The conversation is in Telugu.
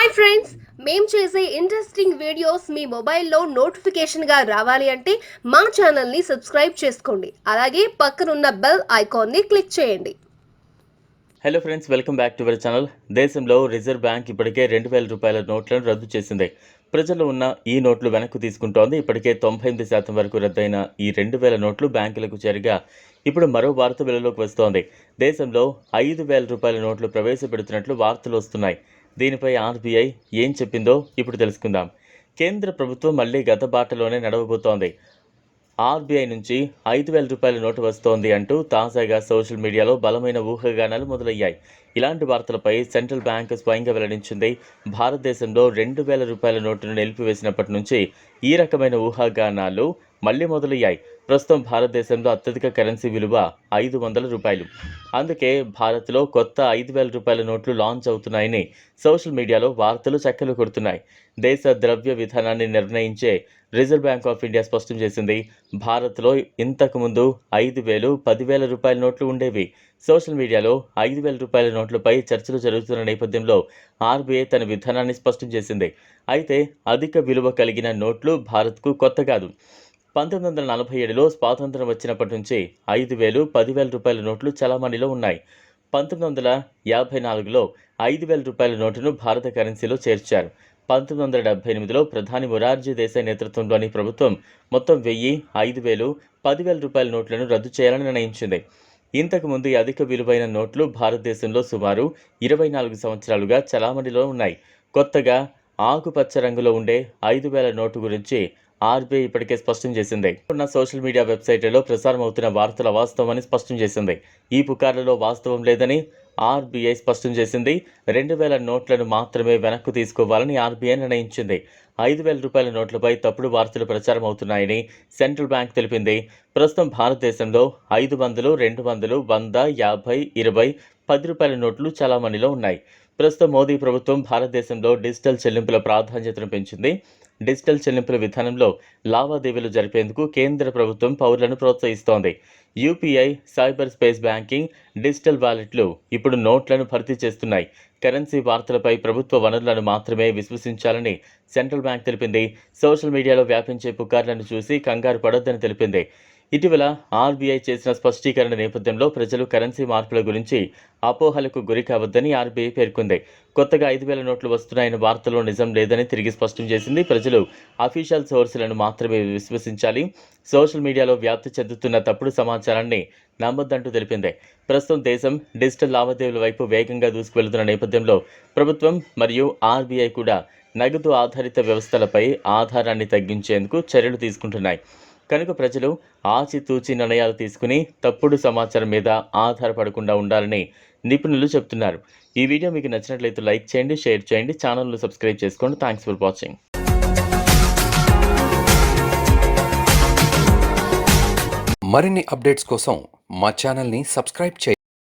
హాయ్ ఫ్రెండ్స్ మేము చేసే ఇంట్రెస్టింగ్ వీడియోస్ మీ మొబైల్లో నోటిఫికేషన్గా రావాలి అంటే మా ఛానల్ని సబ్స్క్రైబ్ చేసుకోండి. అలాగే పక్కనున్న బెల్ ఐకాన్ని క్లిక్ చేయండి. Hello friends welcome back to our channel దేశంలో రిజర్వ్ బ్యాంక్ ఇప్పటికే రెండు వేల రూపాయల నోట్లను రద్దు చేసింది. ప్రజల్లో ఉన్న ఈ నోట్లు వెనక్కు తీసుకుంటోంది. ఇప్పటికే తొంభై ఎనిమిది శాతం వరకు రద్దయిన ఈ రెండు వేల నోట్లు బ్యాంకులకు చేరగా ఇప్పుడు మరో వార్త వెలుగులోకి వస్తోంది. దేశంలో ఐదు వేల రూపాయల నోట్లు ప్రవేశపెడుతున్నట్లు వార్తలు వస్తున్నాయి. దీనిపై ఆర్బీఐ ఏం చెప్పిందో ఇప్పుడు తెలుసుకుందాం. కేంద్ర ప్రభుత్వం మళ్ళీ గత బాటలోనే నడవబోతోంది. ఆర్బీఐ నుంచి ఐదు వేల రూపాయల నోటు వస్తోంది అంటూ తాజాగా సోషల్ మీడియాలో బలమైన ఊహాగానాలు మొదలయ్యాయి. ఇలాంటి వార్తలపై సెంట్రల్ బ్యాంక్ స్వయంగా వెల్లడించింది. భారతదేశంలో రెండు వేల రూపాయల నోటును నిలిపివేసినప్పటి నుంచి ఈ రకమైన ఊహాగానాలు మళ్ళీ మొదలయ్యాయి. ప్రస్తుతం భారతదేశంలో అత్యధిక కరెన్సీ విలువ ఐదు వందల రూపాయలు. అందుకే భారత్లో కొత్త ఐదు వేల రూపాయల నోట్లు లాంచ్ అవుతున్నాయని సోషల్ మీడియాలో వార్తలు చక్కలు కొడుతున్నాయి. దేశ ద్రవ్య విధానాన్ని నిర్ణయించే రిజర్వ్ బ్యాంక్ ఆఫ్ ఇండియా స్పష్టం చేసింది. భారత్లో ఇంతకుముందు ఐదు వేలు పదివేల రూపాయల నోట్లు ఉండేవి. సోషల్ మీడియాలో ఐదు వేల రూపాయల నోట్లపై చర్చలు జరుగుతున్న నేపథ్యంలో ఆర్బీఐ తన విధానాన్ని స్పష్టం చేసింది. అయితే అధిక విలువ కలిగిన నోట్లు భారత్కు కొత్త కాదు. పంతొమ్మిది వందల నలభై ఏడులో స్వాతంత్రం వచ్చినప్పటి నుంచి ఐదు వేలు పదివేల రూపాయల నోట్లు చలామణిలో ఉన్నాయి. పంతొమ్మిది వందల యాభై నాలుగులో ఐదు వేల రూపాయల నోటును భారత కరెన్సీలో చేర్చారు. పంతొమ్మిది వందల డెబ్బై ఎనిమిదిలో ప్రధాని మొరార్జీ దేశాయ్ నేతృత్వంలోని ప్రభుత్వం మొత్తం వెయ్యి ఐదు వేలు పదివేల రూపాయల నోట్లను రద్దు చేయాలని నిర్ణయించింది. ఇంతకుముందు అధిక విలువైన నోట్లు భారతదేశంలో సుమారు ఇరవై నాలుగు సంవత్సరాలుగా చలామణిలో ఉన్నాయి. కొత్తగా ఆకుపచ్చ రంగులో ఉండే ఐదు వేల నోటు గురించి ఆర్బీఐ ఇప్పటికే స్పష్టం చేసింది. ఉన్న సోషల్ మీడియా వెబ్సైట్లలో ప్రసారం అవుతున్న వార్తల వాస్తవమని స్పష్టం చేసింది. ఈ పుకార్లలో వాస్తవం లేదని ఆర్బీఐ స్పష్టం చేసింది. రెండు వేల నోట్లను మాత్రమే వెనక్కు తీసుకోవాలని ఆర్బీఐ నిర్ణయించింది. ఐదు వేల రూపాయల నోట్లపై తప్పుడు వార్తలు ప్రచారం అవుతున్నాయని సెంట్రల్ బ్యాంక్ తెలిపింది. ప్రస్తుతం భారతదేశంలో ఐదు వందలు రెండు వందలు వంద యాభై ఇరవై పది రూపాయల నోట్లు చలామణిలో ఉన్నాయి. ప్రస్తుతం మోదీ ప్రభుత్వం భారతదేశంలో డిజిటల్ చెల్లింపుల ప్రాధాన్యతను పెంచింది. డిజిటల్ చెల్లింపుల విధానంలో లావాదేవీలు జరిపేందుకు కేంద్ర ప్రభుత్వం పౌరులను ప్రోత్సహిస్తోంది. UPI cyber space banking digital వాలెట్లు ఇప్పుడు నోట్లను భర్తీ చేస్తున్నాయి. కరెన్సీ వార్తలపై ప్రభుత్వ వనరులను మాత్రమే విశ్వసించాలని సెంట్రల్ బ్యాంక్ తెలిపింది. సోషల్ మీడియాలో వ్యాపించే పుకార్లను చూసి కంగారు పడొద్దని తెలిపింది. ఇటీవల ఆర్బీఐ చేసిన స్పష్టీకరణ నేపథ్యంలో ప్రజలు కరెన్సీ మార్పుల గురించి అపోహలకు గురి కావద్దని ఆర్బీఐ పేర్కొంది. కొత్తగా ఐదు వేల నోట్లు వస్తున్నాయన్న వార్తలో నిజం లేదని తిరిగి స్పష్టం చేసింది. ప్రజలు అఫీషియల్ సోర్సులను మాత్రమే విశ్వసించాలి. సోషల్ మీడియాలో వ్యాప్తి చెందుతున్న తప్పుడు సమాచారాన్ని నమ్మొద్దంటూ తెలిపింది. ప్రస్తుతం దేశం డిజిటల్ లావాదేవీల వైపు వేగంగా దూసుకువెళ్తున్న నేపథ్యంలో ప్రభుత్వం మరియు ఆర్బీఐ కూడా నగదు ఆధారిత వ్యవస్థలపై ఆధారాన్ని తగ్గించేందుకు చర్యలు తీసుకుంటున్నాయి. కనుక ప్రజలు ఆచితూచి నిర్ణయాలు తీసుకుని తప్పుడు సమాచారం మీద ఆధారపడకుండా ఉండాలని నిపుణులు చెప్తున్నారు ఈ వీడియో మీకు నచ్చినట్లయితే లైక్ చేయండి షేర్ చేయండి ఛానల్ను సబ్స్క్రైబ్ చేసుకోండి. థ్యాంక్స్ ఫర్ వాచింగ్ మరిన్ని అప్డేట్స్ కోసం మా ఛానల్ని సబ్స్క్రైబ్ చేయండి.